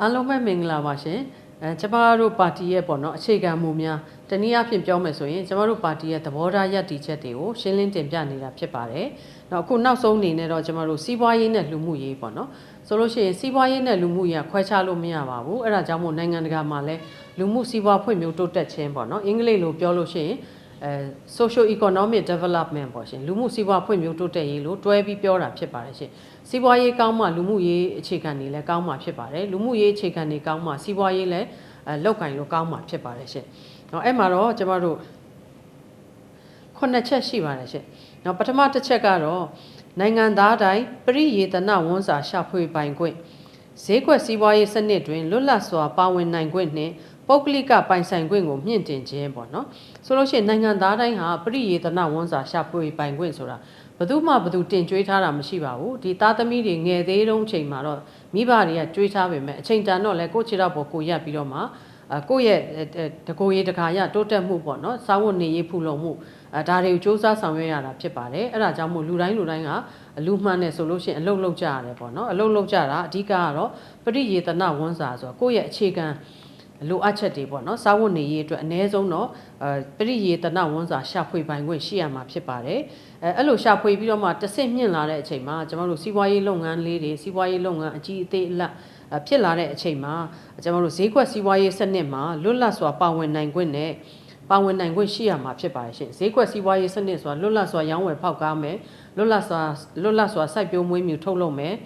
အားလုံးပဲမင်္ဂလာပါရှင်အဲကျမတို့ပါတီရဲ့ပေါ့နော်အခြေခံမူများတနည်းအားဖြင့်ပြောမယ်ဆိုရင်ကျမတို့ပါတီရဲ့သဘောထားရည်တည်ချက်တွေကိုရှင်းလင်းတင်ပြနေတာဖြစ်ပါတယ်။နောက်အခုနောက်ဆုံးအနေနဲ့တော့ကျမတို့စီးပွားရေးနဲ့လူမှုရေးပေါ့နော်ဆိုလို့ရှိရင်စီးပွားရေးနဲ့လူမှုရေးကခွဲခြားလို့မရပါဘူး။အဲဒါကြောင့်မို့နိုင်ငံတကာမှာလည်းလူမှုစီးပွားဖွံ့ဖြိုးတိုးတက်ခြင်းပေါ့နော်အင်္ဂလိပ်လိုပြောလို့ရှိရင် အဲ social economic development ပေါ့ရှင်လူမှုစီးပွားဖွံ့ဖြိုးတိုးတက်ရေးလို့တွဲပြီးပြောတာဖြစ်ပါတယ်ရှင်စီးပွားရေးကောင်းမှလူမှုရေးအခြေခံတွေလည်းကောင်းမှဖြစ်ပါတယ်လူမှုရေးအခြေခံတွေကောင်းမှစီးပွားရေးလည်းအဲလောက်ကင်လို့ကောင်းမှဖြစ်ပါတယ်ရှင်နော်အဲ့မှာတော့ကျမတို့ခုနှစ်ချက်ရှိပါတယ်ရှင်နော်ပထမတစ်ချက်ကတော့နိုင်ငံသားတိုင်းပြည်ရည်တနာဝန်စာရှာဖွေပိုင်ခွင့်ဈေးကွက်စီးပွားရေးစနစ်တွင်လွတ်လပ်စွာပါဝင်နိုင်ခွင့်နှင့် ပုဂ္ဂလိကပိုင်ဆိုင်ခွင့်ကိုမြင့်တင်ခြင်းပေါ့နော်ဆိုလို့ရှိရင်နိုင်ငံသားတိုင်းဟာပရိယေတနာဝန်စာရှာဖွေပိုင်ခွင့်ဆိုတာဘယ်သူမှဘယ်သူတင်ကြွေးထားတာမရှိပါဘူးဒီသားသမီးတွေငယ်သေးတုန်းချိန်မှာတော့မိဘတွေကကြွေးထားပေမဲ့အချိန်တန်တော့လဲကိုယ့်ခြေတော့ပေါ်ကိုရက်ပြီးတော့မှအကိုယ့်ရဲ့တကိုယ်ရေးတခါရတိုးတက်မှုပေါ့နော်စာဝတ်နေရေးဖူလုံမှုအဲဒါတွေကိုစ조사ဆောင်ရွက်ရတာဖြစ်ပါတယ်အဲ့ဒါကြောင့်မို့လူတိုင်းလူတိုင်းကလူမှန်တယ်ဆိုလို့ရှိရင်အလုတ်လုတ်ကြရတယ်ပေါ့နော်အလုတ်လုတ်ကြတာအဓိကကတော့ပရိယေတနာဝန်စာဆိုတော့ကိုယ့်ရဲ့အခြေခံ လိုအပ်ချက်တွေပေါ့နော်စာဝတ်နေရေးအတွက်အ ਨੇ ဆုံးတော့အဲပရိယေတနာဝန်စာရှာဖွေပိုင်ခွင့်ရှိရမှာဖြစ်ပါတယ်အဲအဲ့လိုရှာဖွေပြီးတော့မှတစ်ဆင့်မြင့်လာတဲ့အချိန်မှာကျွန်တော်တို့စီးပွားရေးလုပ်ငန်းလေးတွေစီးပွားရေးလုပ်ငန်းအကြီးအသေးအလတ်ဖြစ်လာတဲ့အချိန်မှာကျွန်တော်တို့ဈေးကွက်စီးပွားရေးစနစ်မှာလွတ်လပ်စွာပါဝင်နိုင်ခွင့်နဲ့ပါဝင်နိုင်ခွင့်ရှိရမှာဖြစ်ပါတယ်ရှင်ဈေးကွက်စီးပွားရေးစနစ်ဆိုတာလွတ်လပ်စွာရောင်းဝယ်ဖောက်ကားမယ်လွတ်လပ်စွာလွတ်လပ်စွာစိုက်ပျိုးမွေးမြူထုတ်လုပ်မယ်အဲ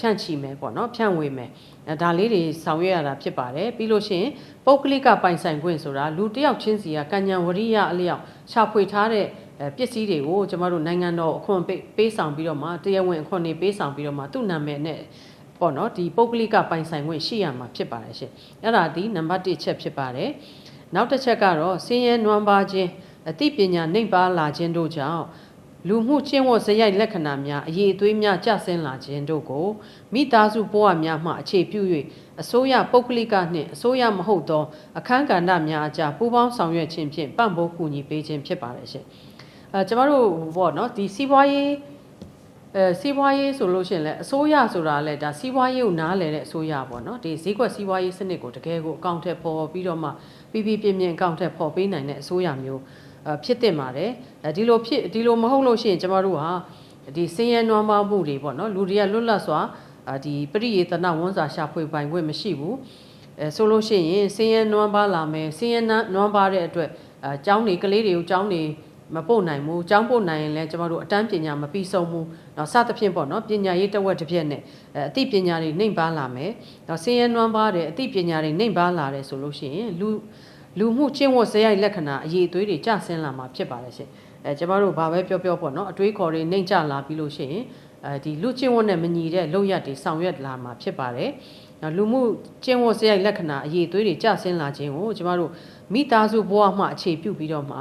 ဖြန့်ချီမယ်ပေါ့နော်ဖြန့်ဝေမယ်အဲဒါလေးတွေဆောင်ရွက်ရတာဖြစ်ပါတယ်ပြီးလို့ရှိရင်ပုဂ္ဂလိကပိုင်ဆိုင်ခွင့်ဆိုတာလူတစ်ယောက်ချင်းစီကကံဉဏ်ဝရိယအလျောက်ရှာဖွေထားတဲ့ပစ္စည်းတွေကိုကျမတို့နိုင်ငံတော်အခွန်ပေးဆောင်ပြီးတော့မှတရားဝင်အခွန်တွေပေးဆောင်ပြီးတော့မှသူ့နာမည်နဲ့ပေါ့နော်ဒီပုဂ္ဂလိကပိုင်ဆိုင်ခွင့်ရှိရမှာဖြစ်ပါတယ်ရှင်အဲ့ဒါဒီနံပါတ်1ချက်ဖြစ်ပါတယ်နောက်တစ်ချက်ကတော့စင်းရဲနွမ်းပါခြင်းအသိပညာနှိမ့်ပါလာခြင်းတို့ကြောင့် လူမှုချင်းဝတ်စရိုက်လက္ခဏာများအရေးအသွေးများကျဆင်းလာခြင်းတို့ကိုမိသားစုဘဝများမှအခြေပြု၍အစိုးရပုဂ္ဂလိကနှင့်အစိုးရမဟုတ်သောအခမ်းကဏ္ဍများအကြားပူးပေါင်းဆောင်ရွက်ခြင်းဖြင့်ပံ့ပိုးကူညီပေးခြင်းဖြစ်ပါတယ်ရှင်အဲကျမတို့ဘောနော်ဒီစီးပွားရေးအဲစီးပွားရေးဆိုလို့ရှိရင်လည်းအစိုးရဆိုတာလည်းဒါစီးပွားရေးကိုနားလည်တဲ့အစိုးရပေါ့နော်ဒီဈေးကွက်စီးပွားရေးစနစ်ကိုတကယ်ကိုအကောင့်ထက်ပေါ်ပြီးတော့မှပြီးပြီးပြင်းပြင်းအကောင့်ထက်ပေါ်ပေးနိုင်တဲ့အစိုးရမျိုး ဖြစ်တင်ပါတယ်ဒီလိုဖြစ်ဒီလိုမဟုတ်လို့ရှိရင်ကျမတို့ဟာဒီစင်းရဲနွမ်းပါမှုတွေပေါ့နော်လူတွေကလွတ်လပ်စွာဒီပရိယေတနာဝန်စာရှာဖွေပိုင်ခွင့်မရှိဘူးအဲဆိုလို့ရှိရင်စင်းရဲနွမ်းပါလာမယ်စင်းရဲနွမ်းပါတဲ့အတွက်အเจ้าတွေကလေးတွေကိုเจ้าတွေမပို့နိုင်ဘူး။ကျောင်းပို့နိုင်ရင်လည်းကျမတို့အတန်းပညာမပြီးဆုံးဘူး။နောက်စသဖြင့်ပေါ့နော်ပညာရေးတစ်ဝက်တစ်ပြက်နဲ့အသိပညာတွေနှိမ့်ပါလာမယ်။နောက်ဆင်းရဲနွမ်းပါတဲ့အသိပညာတွေနှိမ့်ပါလာတယ်ဆိုလို့ရှိရင်လူ လူမှုချင်းဝတ်စရိုက်လက္ခဏာအရေးအသွေးတွေကျဆင်းလာမှာဖြစ်ပါတယ်ရှင်။အဲကျမတို့ဘာပဲပြောပြောပေါ့နော်အတွေးခေါ်တွေနှိမ့်ကျလာပြီးလို့ရှိရင် အဲဒီလူချင်းဝတ်နဲ့မညီတဲ့လောက်ရတွေဆောင်ရွက်လာမှာဖြစ်ပါတယ်။နောက်လူမှုချင်းဝတ်စရိုက်လက္ခဏာအရေးအသွေးတွေကျဆင်းလာခြင်းကိုကျမတို့မိသားစုဘဝမှအခြေပြုပြီးတော့မှ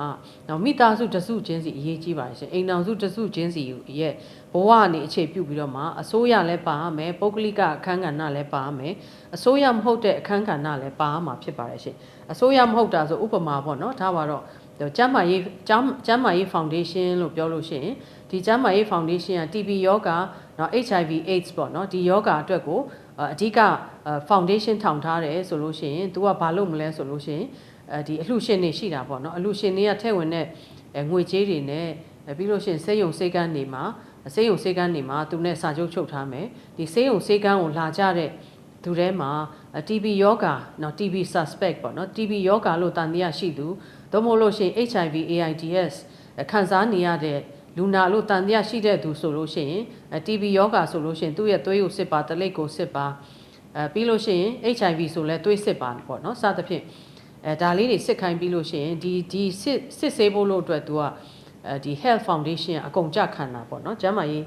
နော်မိသားစုတစုချင်းစီအရေးကြီးပါတယ်ရှင်အိမ်တော်စုတစုချင်းစီရဲ့ဘဝကနေအခြေပြုပြီးတော့မှအစိုးရလည်းပါမယ်ပုဂ္ဂလိကအခန်းကဏ္ဍလည်းပါမယ်အစိုးရမဟုတ်တဲ့အခန်းကဏ္ဍလည်းပါမှာဖြစ်ပါတယ်ရှင်အစိုးရမဟုတ်တာဆိုဥပမာပေါ့နော်ဒါပါတော့ကျမ်းမာရေးကျမ်းကျမ်းမာရေးဖောင်ဒေးရှင်းလို့ပြောလို့ရှိရင် ဒီကျမ်းမာရေးဖောင်ဒေးရှင်းက TB ယောဂါနော် HIV AIDS ပေါ့နော်ဒီယောဂါအတွက်ကိုအဓိက foundation ထောင်ထားတယ်ဆိုလို့ရှိရင် तू ကဘာလုပ်မလဲဆိုလို့ရှိရင်အဲဒီအလှရှင်တွေရှိတာပေါ့နော်အလှရှင်တွေကထည့်ဝင်တဲ့ငွေကြေးတွေနဲ့ပြီးလို့ရှိရင်စေယုံစေကန်းတွေမှာစေယုံစေကန်းတွေမှာသူနဲ့စာချုပ်ချုပ်ထားမယ်ဒီစေယုံစေကန်းကိုလာကြတဲ့သူထဲမှာ TB ယောဂါနော် TB suspect ပေါ့နော် TB ယောဂါလို့တန်တရားရှိသူသို့မဟုတ်လို့ရှိရင် HIV AIDS ခံစားနေရတဲ့ လူနာလို့တန်တရားရှိတဲ့သူဆိုလို့ရှိရင် TB ယောဂါဆိုလို့ရှိရင်သူ့ရဲ့သွေးကိုစစ်ပါတလိပ်ကိုစစ်ပါအဲပြီးလို့ရှိရင် HIV ဆိုလဲသွေးစစ်ပါပေါ့နော်စသဖြင့်အဲဒါလေးတွေစစ်ခိုင်းပြီးလို့ရှိရင်ဒီဒီစစ်စစ်ဆေးဖို့လို့အတွက်သူကအဲဒီ health foundation အကုန်ကြခံတာပေါ့နော်ကျန်းမာရေး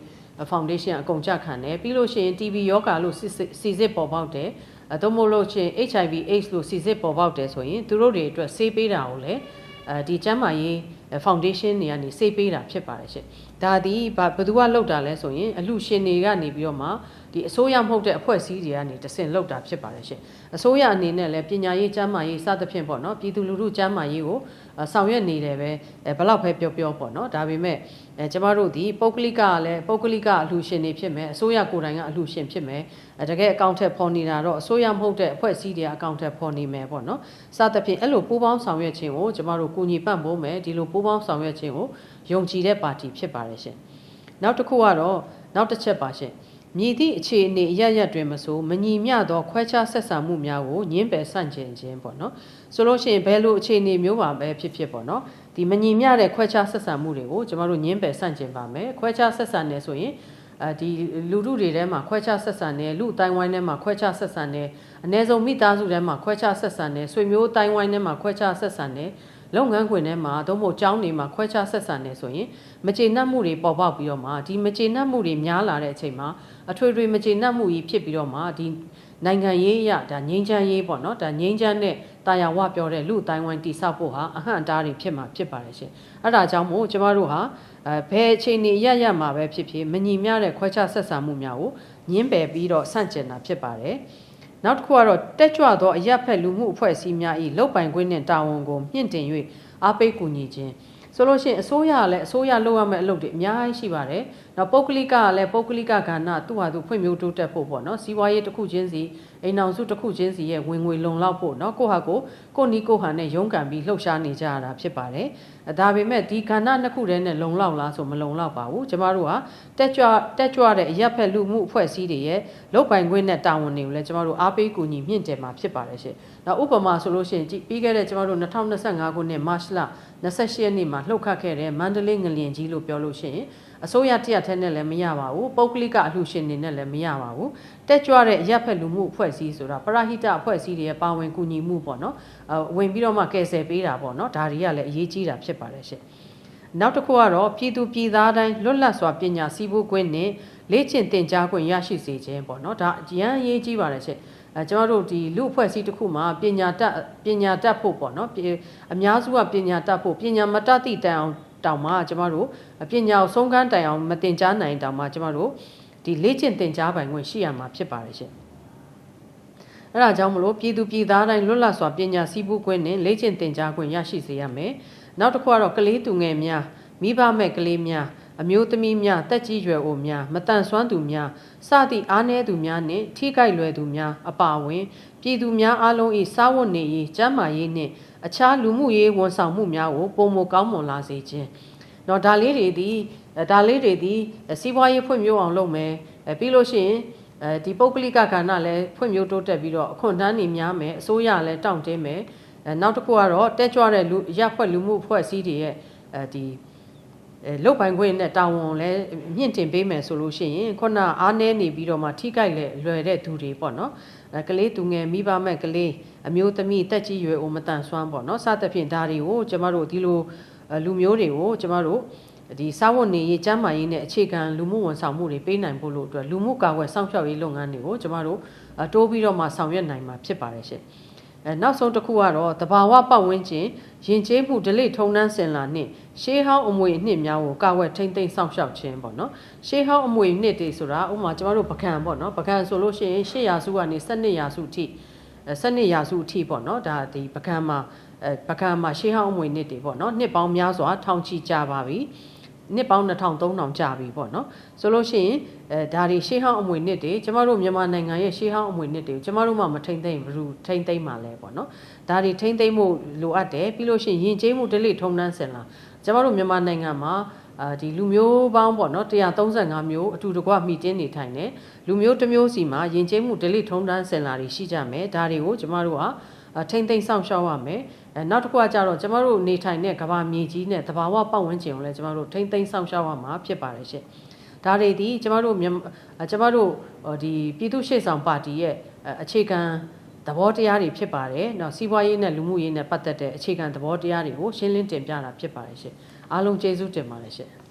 foundation အကုန်ကြခံတယ်ပြီးလို့ရှိရင် TB ယောဂါလို့စီစစ်ပေါ်ပေါက်တယ်အဲသို့မဟုတ်လို့ရှိရင် HIV AIDS လို့စီစစ်ပေါ်ပေါက်တယ်ဆိုရင်သူတို့တွေအတွက်ဆေးပေးတာကိုလည်းအဲဒီကျန်းမာရေး foundation တွေကနေဆေးပေးတာဖြစ်ပါတယ်ရှင် ဒါဒီဘာဘယ်သူကလောက်တာလဲဆိုရင်အလှရှင်တွေကနေပြီးတော့မှဒီအစိုးရမဟုတ်တဲ့အဖွဲ့အစည်းတွေကနေတဆင့်လောက်တာဖြစ်ပါတယ်ရှင်အစိုးရအနေနဲ့လည်းပညာရေးကျန်းမာရေးစသဖြင့်ပေါ့နော်ပြည်သူလူထုကျန်းမာရေးကိုအဆောင်ရွက်နေတယ်ပဲအဲဘယ်လောက်ပဲပြောပြောပေါ့နော်ဒါပေမဲ့အဲကျမတို့ဒီပုဂ္ဂလိကကလည်းပုဂ္ဂလိကအလှရှင်တွေဖြစ်မယ်အစိုးရကိုယ်တိုင်ကအလှရှင်ဖြစ်မယ်အဲတကယ်အကောင့်ထက်ဖော်နေတာတော့အစိုးရမဟုတ်တဲ့အဖွဲ့အစည်းတွေကအကောင့်ထက်ဖော်နေမယ်ပေါ့နော်စသဖြင့်အဲ့လိုပူးပေါင်းဆောင်ရွက်ခြင်းကိုကျမတို့ကူညီပံ့ပိုးမယ်ဒီလိုပူးပေါင်းဆောင်ရွက်ခြင်းကိုယုံကြည်တဲ့ပါတီဖြစ်ပါတယ်ရှင်နောက်တစ်ခုကတော့နောက်တစ်ချက်ပါရှင်မြည်သည့်အခြေအနေအရရက်တွင်မဆိုမညီမျှသောခွဲခြားဆက်ဆံမှုများကိုညှင်းပယ်ဆန့်ကျင်ခြင်းပေါ့နော်ဆိုလို့ရှိရင်ဘယ်လိုအခြေအနေမျိုးပါပဲဖြစ်ဖြစ်ပေါ့နော်ဒီမညီမျှတဲ့ခွဲခြားဆက်ဆံမှုတွေကိုကျမတို့ညှင်းပယ်ဆန့်ကျင်ပါမယ်ခွဲခြားဆက်ဆံနေဆိုရင်အဲ ဒီလူထုတွေထဲမှာခွဲခြားဆက်ဆံနေလူအတိုင်းဝိုင်းထဲမှာခွဲခြားဆက်ဆံနေအ ਨੇ ဆုံးမိသားစုထဲမှာခွဲခြားဆက်ဆံနေဆွေမျိုးအတိုင်းဝိုင်းထဲမှာခွဲခြားဆက်ဆံနေလုပ်ငန်းခွင်ထဲမှာသို့မဟုတ်ကျောင်းတွေမှာခွဲခြားဆက်ဆံနေဆိုရင်မကျေနပ်မှုတွေပေါ်ပေါက်ပြီးတော့မှဒီမကျေနပ်မှုတွေများလာတဲ့အချိန်မှာအထွေထွေမကျေနပ်မှုကြီးဖြစ်ပြီးတော့မှဒီနိုင်ငံရေးအရဒါငြိမ်းချမ်းရေးပေါ့နော်ဒါငြိမ်းချမ်းတဲ့တာယာဝပြောတဲ့လူအတိုင်းဝိုင်းတိဆောက်ဖို့ဟာအဟန့်အတားတွေဖြစ်မှာဖြစ်ပါတယ်ရှင်အဲ့ဒါကြောင့်မို့ကျမတို့ဟာ အဲဘယ်အချိန်နေရရမှာပဲဖြစ်ဖြစ်မညီမျှတဲ့ခွဲခြားဆက်ဆံမှုများကိုညှင်းပယ်ပြီးတော့ဆန့်ကျင်တာဖြစ်ပါတယ်နောက်တစ်ခုကတော့တက်ကြွသောအရက်ဖက်လူမှုအဖွဲ့အစည်းများ၏လုတ်ပိုင်ခွင့်နှင့်တာဝန်ကိုမြင့်တင်၍အားပေးကူညီခြင်းဆိုလို့ရှိရင်အစိုးရကလည်းအစိုးရလုပ်ရမယ့်အလုပ်တွေအများကြီးရှိပါတယ်။နောက်ပုဂ္ဂလိကကလည်းပုဂ္ဂလိကကဏ္ဍသူ့ဟာသူဖွံ့ဖြိုးတိုးတက်ဖို့ပေါ့နော်။စီးပွားရေးတစ်ခုချင်းစီ အိမ်အောင်စုတစ်ခုချင်းစီရဲ့ဝင်ငွေလုံလောက်ဖို့နော်ကိုယ့်ဟာကိုယ်ကိုယ့်နီးကိုယ့်ဟာနဲ့ရုန်းကန်ပြီးလှုပ်ရှားနေကြရတာဖြစ်ပါတယ်။အဲဒါပေမဲ့ဒီကဏ္ဍနှစ်ခုတည်းနဲ့လုံလောက်လားဆိုမလုံလောက်ပါဘူး။ကျမတို့ကတက်ကြွတက်ကြွတဲ့အရက်ဖက်လူမှုအဖွဲ့အစည်းတွေရဲ့လုတ်ပိုင်ခွင့်နဲ့တာဝန်တွေကိုလည်းကျမတို့အားပေးကူညီမြင့်တင်မှာဖြစ်ပါတယ်ရှင်။နောက်ဥပမာဆိုလို့ရှိရင်ကြည့်ပြီးခဲ့တဲ့ကျမတို့2025ခုနှစ်မတ်လ28ရက်နေ့မှာလှုပ်ခတ်ခဲ့တဲ့မန္တလေးငလျင်ကြီးလို့ပြောလို့ရှိရင် အစိုးရတရက်ထဲနဲ့လည်းမရပါဘူးပုဂ္ဂလိကအလှူရှင်တွေနဲ့လည်းမရပါဘူးတက်ကြွတဲ့အရက်ဖက်လူမှုအဖွဲ့အစည်းဆိုတာပရဟိတအဖွဲ့အစည်းတွေရဲ့ပါဝင်ကူညီမှုပေါ့နော်အဝင်ပြီးတော့မှကယ်ဆယ်ပေးတာပေါ့နော်ဒါတွေကလည်းအရေးကြီးတာဖြစ်ပါတယ်ရှင်နောက်တစ်ခုကတော့ပြည်သူပြည်သားတိုင်းလွတ်လပ်စွာပညာစီးပူးခွင့်နဲ့လေ့ကျင့်သင်ကြားခွင့်ရရှိစေခြင်းပေါ့နော်ဒါအရန်အရေးကြီးပါတယ်ရှင်အဲကျွန်တော်တို့ဒီလူအဖွဲ့အစည်းတစ်ခုမှာပညာတတ်ပညာတတ်ဖို့ပေါ့နော်ပြည်အများစုကပညာတတ်ဖို့ပညာမတတ်သည့်တိုင်အောင် တောင်မှကျမတို့ပညာကိုဆုံးခန်းတိုင်အောင်မတင်ကြားနိုင်တောင်မှကျမတို့ဒီလေ့ကျင့်သင်ကြားပိုင်ခွင့်ရှိရမှာဖြစ်ပါတယ်ရှင်အဲဒါကြောင့်မလို့ပြည်သူပြည်သားတိုင်းလွတ်လပ်စွာပညာစည်းပူးခွင့်နဲ့လေ့ကျင့်သင်ကြားခွင့်ရရှိစေရမယ်နောက်တစ်ခုကတော့ကလေးသူငယ်များမိဘမဲ့ကလေးများအမျိုးသမီးများတက်ကြီးရွယ်အိုများမတန်ဆွမ်းသူများစသည့်အားနည်းသူများနှင့်ထိခိုက်လွယ်သူများအပါအဝင် ပြည်သူများအားလုံး၏စားဝတ်နေရေးကျန်းမာရေးနှင့် အခြားလူမှုရေးဝန်ဆောင်မှုများကိုပုံမကောင်းမွန်လာစေခြင်း။တော့ဒါလေးတွေဒီဒါလေးတွေဒီစီးပွားရေးဖွံ့ဖြိုးအောင်လုပ်မယ်။ပြီးလို့ရှိရင်အဲဒီပုဂ္ဂလိကကဏ္ဍလည်းဖွံ့ဖြိုးတိုးတက်ပြီးတော့အခွင့်အရေးများမယ်အစိုးရလည်းတောင့်တင်းမယ်။အဲနောက်တစ်ခုကတော့တက်ကြွတဲ့လူရပ်ဖွဲ့လူမှုအဖွဲ့အစည်းတွေရဲ့အဲဒီအဲ လုတ်ပိုင်ခွင့်နဲ့တာဝန်လည်းမြင့်တင်ပေးမယ်ဆိုလို့ရှိရင်ခုနအားနည်းနေပြီးတော့မှထိကြိုက်လေလွယ်တဲ့သူတွေပေါ့နော်အဲကလေးသူငယ်မိဘမဲ့ကလေးအမျိုးသမီးတက်ကြီးရွယ်အိုမတန်ဆွမ်းပေါ့နော်စသဖြင့်ဒါတွေကိုကျမတို့ဒီလိုလူမျိုးတွေကိုကျမတို့ဒီစာဝတ်နေရေးကျန်းမာရေးနဲ့အခြေခံလူမှုဝန်ဆောင်မှုတွေပေးနိုင်ဖို့လို့အတွက်လူမှုကာကွယ်စောင့်ရှောက်ရေးလုပ်ငန်းတွေကိုကျမတို့တိုးပြီးတော့မှဆောင်ရွက်နိုင်မှာဖြစ်ပါတယ်ရှင်။ အဲနောက်ဆုံးတစ်ခုကတော့တဘာဝပတ်ဝန်းကျင်ယဉ်ကျေးမှုဒလိထုံနှန်းစင်လာနှင့်ရှေးဟောင်းအမွေအနှစ်များကိုကာဝယ်ထိမ့်သိမ်းစောင့်ရှောက်ခြင်းပေါ့နော်ရှေးဟောင်းအမွေအနှစ်တွေဆိုတာဥပမာကျမတို့ပကံပေါ့နော်ပကံဆိုလို့ရှိရင်8ရာစုကနေ12ရာစုအထိ12ရာစုအထိပေါ့နော်ဒါဒီပကံမှာအဲပကံမှာရှေးဟောင်းအမွေအနှစ်တွေပေါ့နော်နှစ်ပေါင်းများစွာထောင်ချီကြပါပြီ နှစ်ပေါင်း2000 3000ကြာပြီပေါ့နော်ဆိုလို့ရှိရင်အဲဒါတွေရှေးဟောင်းအမွေနှစ်တွေကျမတို့မြန်မာနိုင်ငံရဲ့ရှေးဟောင်းအမွေနှစ်တွေကိုကျမတို့မှမထိမ့်သိမ့်ဘူးထိမ့်သိမ့်မှလဲပေါ့နော်ဒါတွေထိမ့်သိမ့်မှုလိုအပ်တယ်ပြီးလို့ရှိရင်ယဉ်ကျေးမှုဒလိထုံနှန်းစင်လာကျမတို့မြန်မာနိုင်ငံမှာအာဒီလူမျိုးပေါင်းပေါ့နော်135မျိုးအတူတကွမိတင်းနေထိုင်တယ်လူမျိုးတစ်မျိုးစီမှာယဉ်ကျေးမှုဒလိထုံနှန်းစင်လာတွေရှိကြမယ်ဒါတွေကိုကျမတို့က ထိမ့်သိမ့်ဆောင်ရှောက်ရမယ်အဲနောက်တစ်ခုကကြတော့ကျမတို့နေထိုင်တဲ့ကဘာမြေကြီးနဲ့တဘာဝပတ်ဝန်းကျင်ကိုလည်းကျမတို့ထိမ့်သိမ့်ဆောင်ရှောက်ရမှာဖြစ်ပါတယ်ရှင်ဒါတွေဒီကျမတို့ကျမတို့ဒီပြည်သူ့ရှေ့ဆောင်ပါတီရဲ့အခြေခံသဘောတရားတွေဖြစ်ပါတယ်။နော်စီးပွားရေးနဲ့လူမှုရေးနဲ့ပတ်သက်တဲ့အခြေခံသဘောတရားတွေကိုရှင်းလင်းတင်ပြတာဖြစ်ပါတယ်ရှင်။အားလုံးကျေးဇူးတင်ပါတယ်ရှင်။